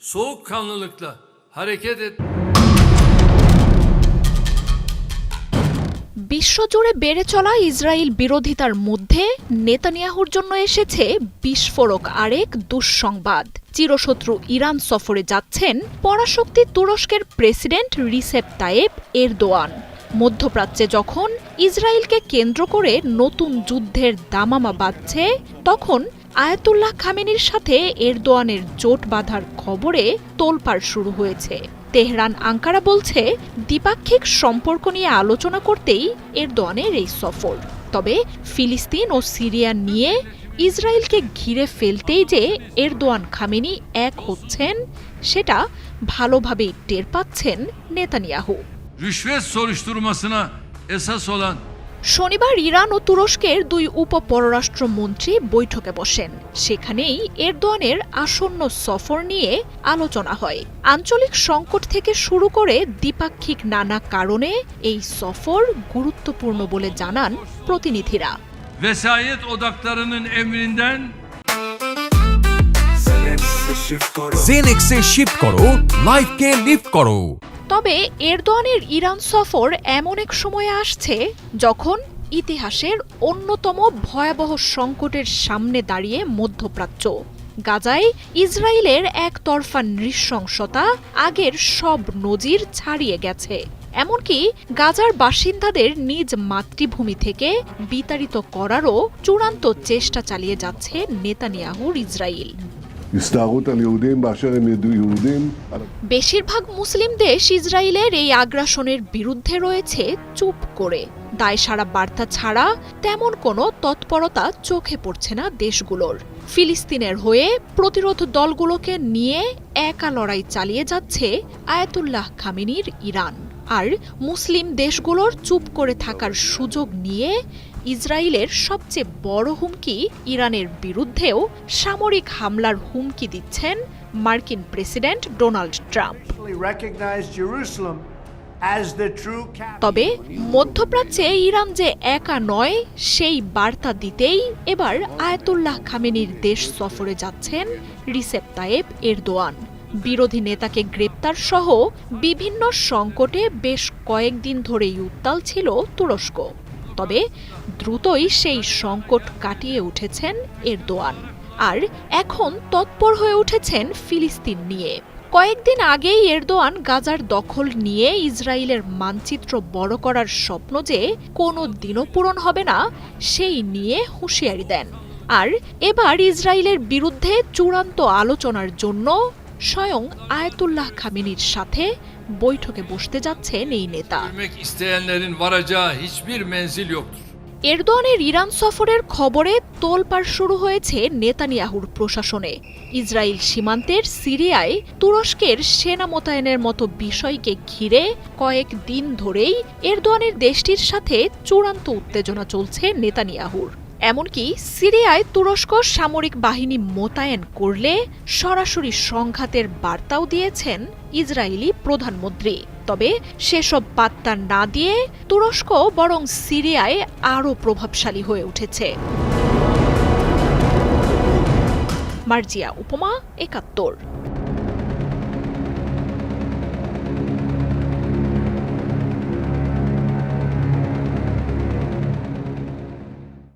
soğukkanlılıkla hareket et. বিশ্বজুড়ে বেড়ে চলা ইসরায়েল বিরোধিতার মধ্যে নেতানিয়াহুর জন্য এসেছে বিস্ফোরক আরেক দুঃসংবাদ। চিরশত্রু ইরান সফরে যাচ্ছেন পরাশক্তি তুরস্কের প্রেসিডেন্ট রিসেপ তায়েব এরদোয়ান। মধ্যপ্রাচ্যে যখন ইসরায়েলকে কেন্দ্র করে নতুন যুদ্ধের দামামা বাজছে, তখন আয়াতুল্লাহ খামেনির সাথে এরদোয়ানের জোট বাঁধার খবরে তোলপাড় শুরু হয়েছে। তেহরান আঙ্কারা বলছে, দ্বিপাক্ষিক সম্পর্ক নিয়ে আলোচনা করতেই এরদোয়ানের এই সফর। তবে ফিলিস্তিন ও সিরিয়া নিয়ে ইসরায়েলকে ঘিরে ফেলতেই যে এরদোয়ান খামেনি এক হচ্ছেন, সেটা ভালোভাবেই টের পাচ্ছেন নেতানিয়াহু। rüşvet শনিবার ইরান ও তুরস্কের দুই উপ পররাষ্ট্রমন্ত্রী বৈঠকে বসেন। সেখানেই এরদোয়ানের আসন্ন সফর নিয়ে আলোচনা হয়। আঞ্চলিক সংকট থেকে শুরু করে দ্বিপাক্ষিক নানা কারণে এই সফর গুরুত্বপূর্ণ বলে জানান প্রতিনিধিরা। Vesayet odaklarının emrinden জেনেক্সে শিফট করো লাইফকে লিফট করো। তবে এরদোয়ানের ইরান সফর এমন এক সময়ে আসছে যখন ইতিহাসের অন্যতম ভয়াবহ সংকটের সামনে দাঁড়িয়ে মধ্যপ্রাচ্য। গাজায় ইসরায়েলের একতরফা নৃশংসতা আগের সব নজির ছাড়িয়ে গেছে। এমনকি গাজার বাসিন্দাদের নিজ মাতৃভূমি থেকে বিতাড়িত করারও চূড়ান্ত চেষ্টা চালিয়ে যাচ্ছে নেতানিয়াহুর ইসরায়েল। הסתערות על יהודים באשר הם ידעו יהודים. על- বেশিরভাগ মুসলিম দেশ ইসরায়েলের এই আগ্রাসনের বিরুদ্ধে রয়েছে চুপ করে দায়সারা বার্তা ছাড়া তেমন কোনো তৎপরতা চোখে পড়ছে না দেশগুলোর ফিলিস্তিনের হয়ে প্রতিরোধ দলগুলোকে নিয়ে একা লড়াই চালিয়ে যাচ্ছে আয়াতুল্লাহ খামেনির ইরান আর মুসলিম দেশগুলোর চুপ করে থাকার সুযোগ নিয়ে ইসরায়েলের সবচেয়ে বড় হুমকি ইরানের বিরুদ্ধেও সামরিক হামলার হুমকি দিচ্ছেন মার্কিন প্রেসিডেন্ট ডোনাল্ড ট্রাম্প. তবে মধ্যপ্রাচ্যে ইরান যে একা নয় সেই বার্তা দিতেই এবার আয়াতুল্লাহ খামেনির দেশ সফরে যাচ্ছেন রিসেপ তায়েব এরদোয়ান। বিরোধী নেতাকে গ্রেপ্তার সহ বিভিন্ন সংকটে বেশ কয়েকদিন ধরেই উত্তাল ছিল তুরস্ক। তবে দ্রুতই সেই সংকট কাটিয়ে উঠেছেন এরদোয়ান। আর এখন তৎপর হয়ে উঠেছেন ফিলিস্তিন নিয়ে। কয়েকদিন আগেই এরদোয়ান গাজার দখল নিয়ে ইসরায়েলের মানচিত্র বড় করার স্বপ্ন যে কোনো দিনও পূরণ হবে না, সেই নিয়ে হুঁশিয়ারি দেন। আর এবার ইসরায়েলের বিরুদ্ধে চূড়ান্ত আলোচনার জন্য স্বয়ং আয়াতুল্লাহ খামিনির সাথে বৈঠকে বসতে যাচ্ছেন এই নেতা. এরদোয়ানের ইরান সফরের খবরে তোলপাড় শুরু হয়েছে নেতানিয়াহুর প্রশাসনে। ইসরায়েল সীমান্তের সিরিয়ায় তুরস্কের সেনা মোতায়েনের মতো বিষয়কে ঘিরে কয়েক দিন ধরেই এরদোয়ানের দেশটির সাথে চূড়ান্ত উত্তেজনা চলছে নেতানিয়াহুর। এমনকি সিরিয়ায় তুরস্ক সামরিক বাহিনী মোতায়েন করলে সরাসরি সংঘাতের বার্তাও দিয়েছেন ইসরায়েলি প্রধানমন্ত্রী। তবে সেসব পাত্তা না দিয়ে তুরস্ক বরং সিরিয়ায় আরও প্রভাবশালী হয়ে উঠেছে। মার্জিয়া উপমা একাত্তর।